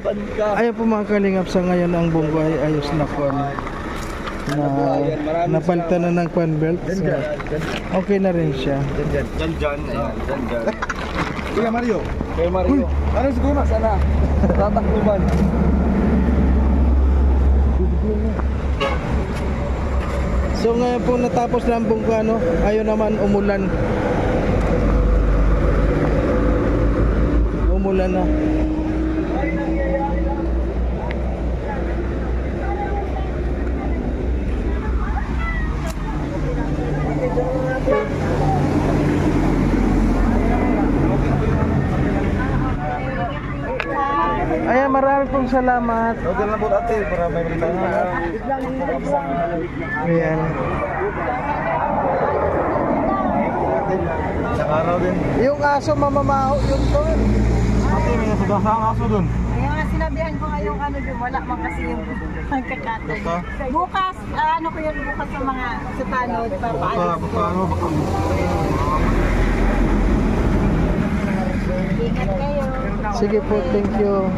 Laban ka. Ayan po mga kalingap sa ngayon ang bunggo ay ayos na kuan na napalitan na ng fan belt. So, okay na rin siya. Dyan, dyan. Ayan, dyan, dyan. Kuya Mario. Kay Mario. Ano siguro? Sana. Tatakluban. So ngayon po natapos na ang bunggo ano, ayaw naman umulan. Umulan na. Ayan, marami pong salamat. Okay lang po ate para may balita na. Ayan. Sa araw din. Yung aso mamamaho yun to. Ate, may nasudasa ang aso dun. Kaya nga sinabihan ko ngayong ano doon, wala man kasi yung pagkakataon. Basta? Bukas, ah, ano ko yun bukas sa mga sa tanod, ko. baka ano, baka Ingat kayo. Sige po, thank you.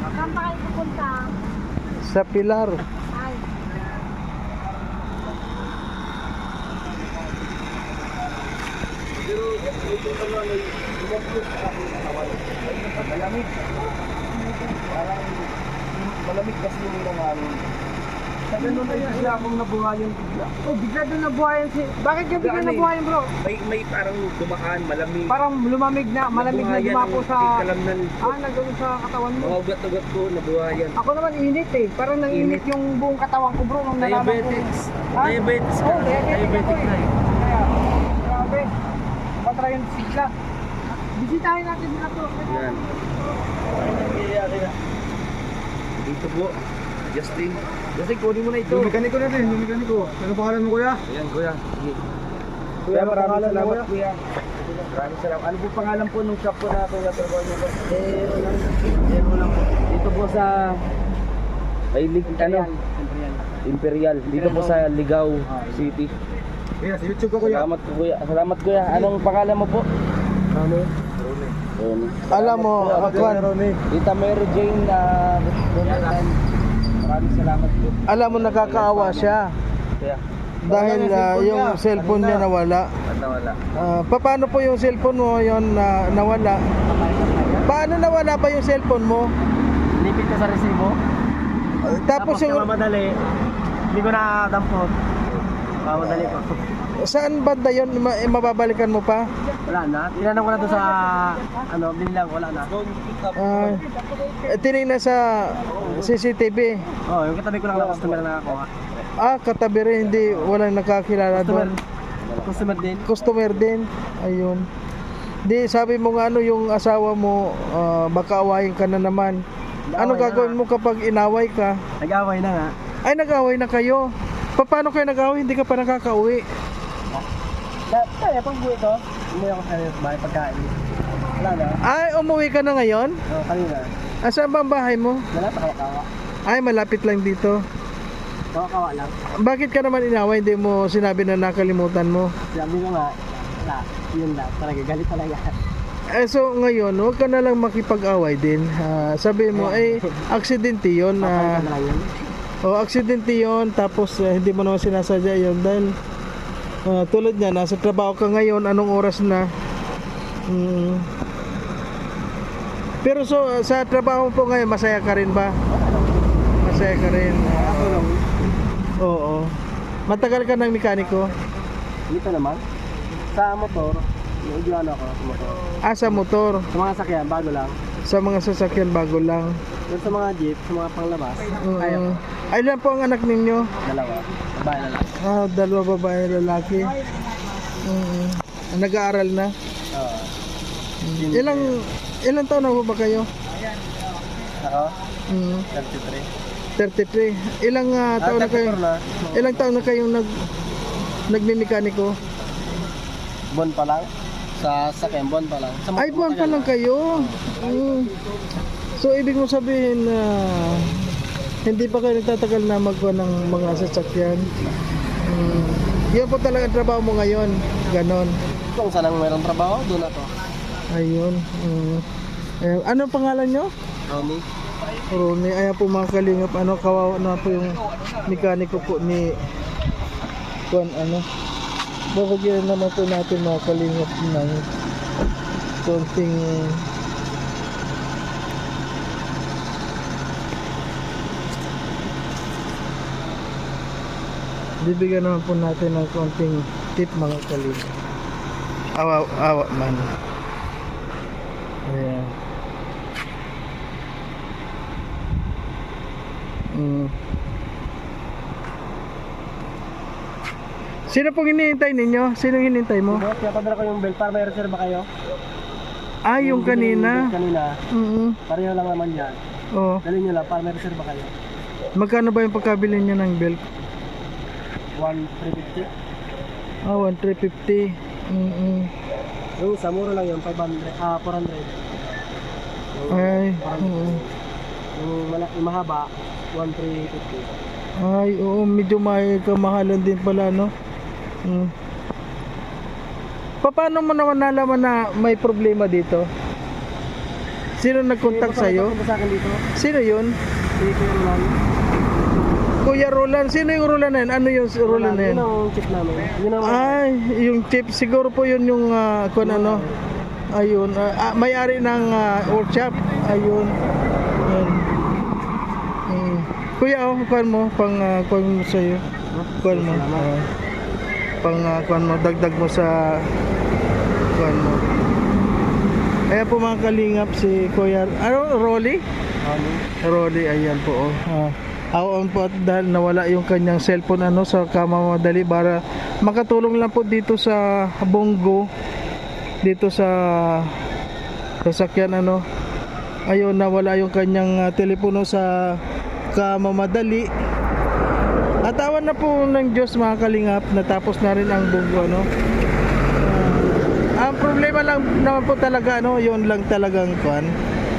Saan pa kayo pupunta? Sa Pilar. Ay, Malamig kasi yung mga. Sa ganun na yan, bigla akong nabuhayan bigla. Oh, bigla doon nabuhayan si... Bakit ka bigla nabuhayan, bro? May, may parang dumaan, malamig. Parang lumamig na, Nabuhayan ang kalamnan. Ah, nagawin sa katawan Mga ugat-ugat ko, nabuhayan. Ako naman init eh. Parang nanginit yung buong katawan ko bro nung Diabetes. Ah? Diabetes ka. Oh, diabetic Diabetic ako na eh. eh. Kaya, grabe. Patra yung sigla. Bisitahin natin na to. Yan. Dito po. Justin. Justin, kunin mo na ito. Yung mekaniko na din, yung mekaniko. Ano pangalan mo kuya? Ayan, kuya. Sige. Kuya, Kuya, ano maraming salamat, kuya? kuya. Maraming salamat. Ano po pangalan po nung shop po na ito na trabaho niyo po? Zero lang. Po. Dito po sa... Ay, lig, ano? Imperial. Dito po sa Ligaw City. Kuya, sa YouTube ko kuya. Salamat po, kuya. Salamat kuya. Anong pangalan mo po? Ano? Ronnie. Alam mo, Akwan, Ronnie. Tita Mary Jane na Maraming salamat po. alam mo nakakaawa siya. Kuya. Dahil ah, cellphone yung cellphone niya nawala. At nawala. Ah, pa- paano po yung cellphone mo yon na nawala? Paano nawala pa yung cellphone mo? Lipit ko sa resibo. Ah, tapos yung madali. Hindi ko nakadampot. Mamadali po. saan banda yon Ma- eh, mababalikan mo pa? Wala na. Tinanong ko na doon sa ano, binlang wala na. Ah, tinignan sa CCTV. Oh, yung katabi ko lang na customer na ako. Ah, katabi rin, hindi, walang nakakilala Customer. doon. Customer din. Customer din. Ayun. Di, sabi mo nga ano, yung asawa mo, ah, baka awayin ka na naman. Ano Nag-away na gagawin mo kapag inaway ka? Nag-away na nga. Ay, nag-away na kayo. Pa- Paano kayo nag-away? Hindi ka pa nakakauwi. Kaya pag buwi ko, hindi ako sa bahay pagkain. Wala na. Ay, umuwi ka na ngayon? Oh, kanina. Ah, saan ba ang bahay mo? Wala pa kawakawa. Ay, malapit lang dito. Kawakawa lang. Bakit ka naman inaway? Hindi mo sinabi na nakalimutan mo. Sabi ko nga, wala. Yun lang. Talaga galit talaga. Eh, so ngayon, huwag ka na lang makipag-away din. Ah, sabi mo, eh, aksidente yun. Papalitan ah, na. O, aksidente yun, tapos eh, hindi mo naman sinasadya yun dahil ah, tulad niya, nasa trabaho ka ngayon, anong oras na? Mm. Pero so, ah, sa trabaho po ngayon, masaya ka rin ba? Masaya ka rin. Lang. oo. Matagal ka ng mekaniko? Dito naman. Sa motor, medyo ano ako sa motor. Ah, sa motor. Sa mga sakyan, bago lang. Sa mga sasakyan, bago lang. Yung sa mga jeep, sa mga panglabas, Mm. Ay, ilan po ang anak ninyo? dalawa. Babae na lang. Ah, dalawa babae, lalaki. Mm. Nag-aaral na? Oo. Ilang ilang taon na po ba kayo? Ako, Mm, 33. 33. Ilang ah, Ah, taon na kayo? 34 na. Ilang taon na kayong nag nagmemekaniko? Bon pa lang. Sa sakyan, bon pa lang. Sa Ay, buwan pa lang kayo. Mm. So, ibig mo sabihin na hindi pa kayo nagtatagal na magkuha ng mga sasakyan. Mm. Yan po talaga ang trabaho mo ngayon. ganon. Kung saan ang mayroong trabaho, doon ako. Ayun. mm. Eh, ano pangalan nyo? Ronnie. Rony, ayan po mga kalingap, ano, kawawa na po yung mekaniko po ni Kuan, ano. Babagyan naman po natin mga kalingap ng konting bibigyan naman po natin ng konting tip mga kalingap. Awa, awa man. Ayan. Mm. Sino pong hinihintay ninyo? Sino hinihintay mo? Boss, kaya padala ko yung bell para may reserve kayo. Ah, yung kanina. Kanina, Mm pareho lang naman yan. Oh. Dali nyo lang para may reserve kayo. Magkano ba yung pagkabili niyo ng belt? 1,350. Ah, 1,350. Mm Yung isa, mura lang yun, 500, ah, 400. Yung, Ay, oo. yung, malaki, yung mahaba, 1,350. Ay, oo, medyo may kamahalan din pala, no? Mm. Pa- Paano mo naman nalaman na may problema dito? Sino nag-contact? Sa dito, Sino yun? Kuya Roland. Sino yung Roland na yun? Ano yung Roland na yun? Yun ang chip namin. Yun ang Ay, yung chip. Siguro po yun yung uh, kung ano. Ayun. ah, ah, may-ari ng ah, workshop. Ayun. Ayun. Mm. Kuya, oh, kuhan mo. Pang uh, kuhan mo sa'yo. Kuhan mo. Ah. Pang uh, kuhan mo. Dagdag mo sa kuhan mo. Ayan po mga kalingap si Kuya. Ano? Rolly? Rolly, ayan po. Oh. Ah, Awan po at dahil nawala yung kanyang cellphone ano sa kama madali para makatulong lang po dito sa Bongo dito sa sasakyan ano ayun nawala yung kanyang ah, telepono sa kamamadali at awan na po ng Diyos mga kalingap natapos na rin ang Bongo ano Ah, ang problema lang naman po talaga ano yun lang talagang kwan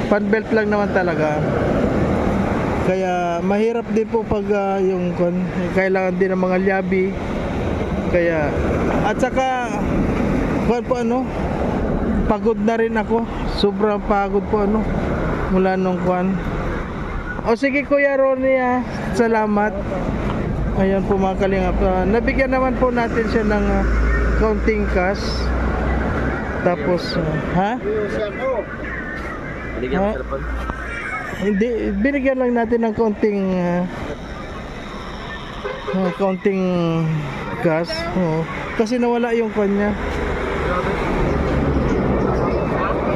panbelt lang naman talaga kaya mahirap din po pag ah, yung kon kailangan din ng mga lyabi. Kaya at saka kon po ano pagod na rin ako. Sobrang pagod po ano mula nung kwan. O sige Kuya Ronnie ah, salamat. Ayan po mga kalingap. Ah, nabigyan naman po natin siya ng ah, counting cash. Tapos ah, ha? Ha? Hindi, binigyan lang natin ng konting uh, uh, konting gas. Oo. Kasi nawala yung kanya.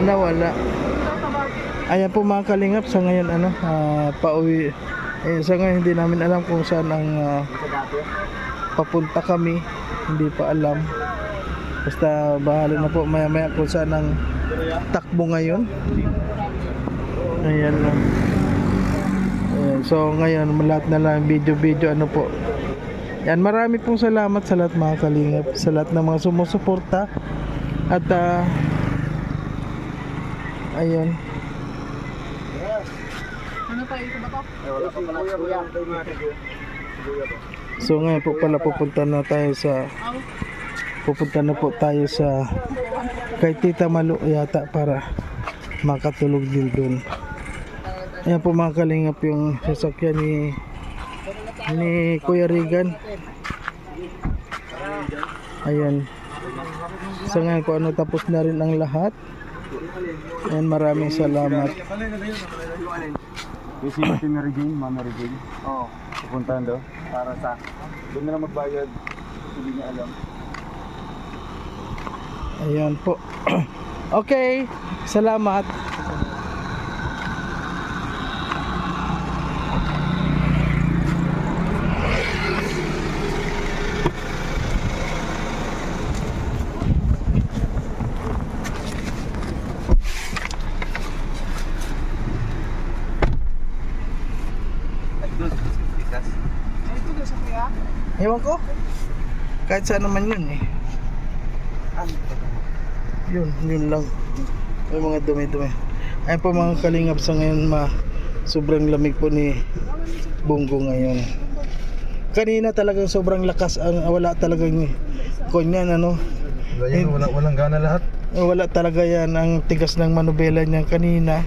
Nawala. Ayan po mga kalingap sa ngayon ano, ah, pauwi. Eh, sa ngayon hindi namin alam kung saan ang ah, papunta kami. Hindi pa alam. Basta bahala na po maya maya kung saan ang takbo ngayon. Ayan lang. Ayan, so ngayon lahat na lang video-video ano po. Yan marami pong salamat sa lahat mga kalingap, sa lahat ng mga sumusuporta. At ah, ayun. So ngayon po pala pupunta na tayo sa pupunta na po tayo sa kay Tita Malu yata para makatulog din doon. Ayan po mga kalingap yung sasakyan ni ni Kuya Regan. Ayan. Sa ngayon po ano tapos na rin ang lahat. Ayan maraming salamat. Yung si Martin Mary Jane, Mama Mary Jane. Oo. Pupuntahan daw. Para sa... Doon na lang magbayad. Hindi niya alam. Ayan po. okay. Salamat. Ewan ko. Kahit saan naman yun eh. Yun, yun lang. May mga dumi-dumi. Ayun po mga kalingap sa ngayon ma sobrang lamig po ni Bungo ngayon. Kanina talagang sobrang lakas ang wala talagang konyan ano. Ganyan, wala, walang gana lahat. Wala talaga yan ang tigas ng manubela niya kanina.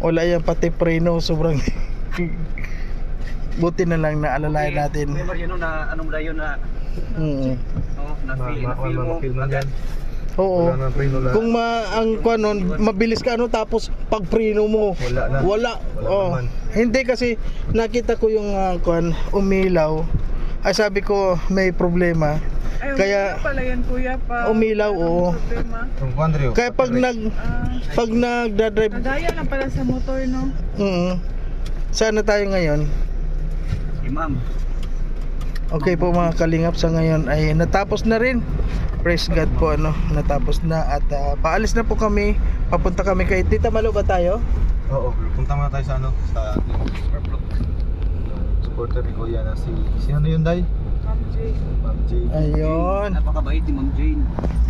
Wala yan pati preno sobrang Buti na lang naalalayan natin. May Mariano na anong layo na Mm. no, na feel, na feel mo. Oo. Wala preno. Kung ma ang kuan nun, mabilis ka ano tapos pag preno mo Wala na. wala. Wala oh. naman. Hindi kasi nakita ko yung uh, kuan umilaw. Ay sabi ko may problema. Ay, Kaya- umilaw pala yan kuya pa. Umilaw, oo. Problema. Kaya pag nag Ah, pag nagda-drive nagaya lang pala sa motor no. mm, saan na tayo ngayon? Imam. Okay po mga kalingap sa ngayon ay natapos na rin. Praise God po ano, natapos na at ah, paalis na po kami. Papunta kami kay Tita Malo ba tayo? Oo, punta muna tayo sa ano, sa yung supporter ni Kuya na si, si ano yun, Day? Ma'am J. Ma'am J. Ayun. Napakabait ni Ma'am Jane.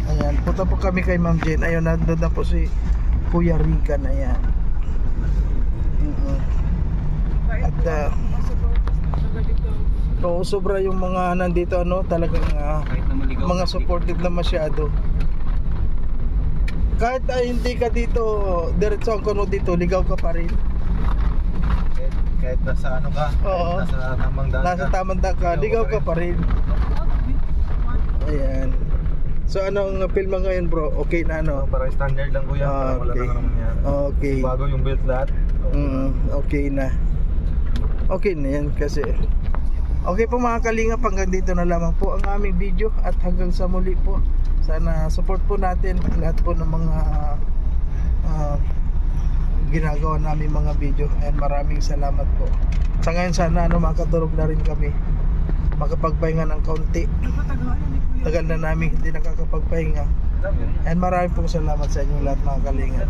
Ayan, punta po kami kay Ma'am Jane. Ayun, nandun na po si Kuya Rican. Ayan. Mm-mm. Bait At po. ah, Masuportas na tagalig daw. Oo, sobra yung mga nandito ano, talagang Kahit na maligaw. mga supportive na masyado. Kahit ah, hindi ka dito, diretso ang kuno dito, ligaw ka pa rin. Kahit, kahit nasa ano ka, Oo. kahit nasa tamang daan Nasa ka. tamang daan ka, ligaw ka pa rin. Ayan. So anong filma ngayon bro? Okay na ano? Para standard lang kuya, Ah, para wala okay. nang ano mangyari. Okay. Bago yung belt lahat. Mm, okay na. Okay na yan kasi Okay po mga kalingap hanggang dito na lamang po ang aming video at hanggang sa muli po sana support po natin lahat po ng mga ah, ginagawa namin mga video. And maraming salamat po. Sa ngayon sana ano makatulog na rin kami. Makapagpahinga ng kaunti. Tagal na namin hindi nakakapagpahinga. And maraming pong salamat sa inyong lahat mga kalingap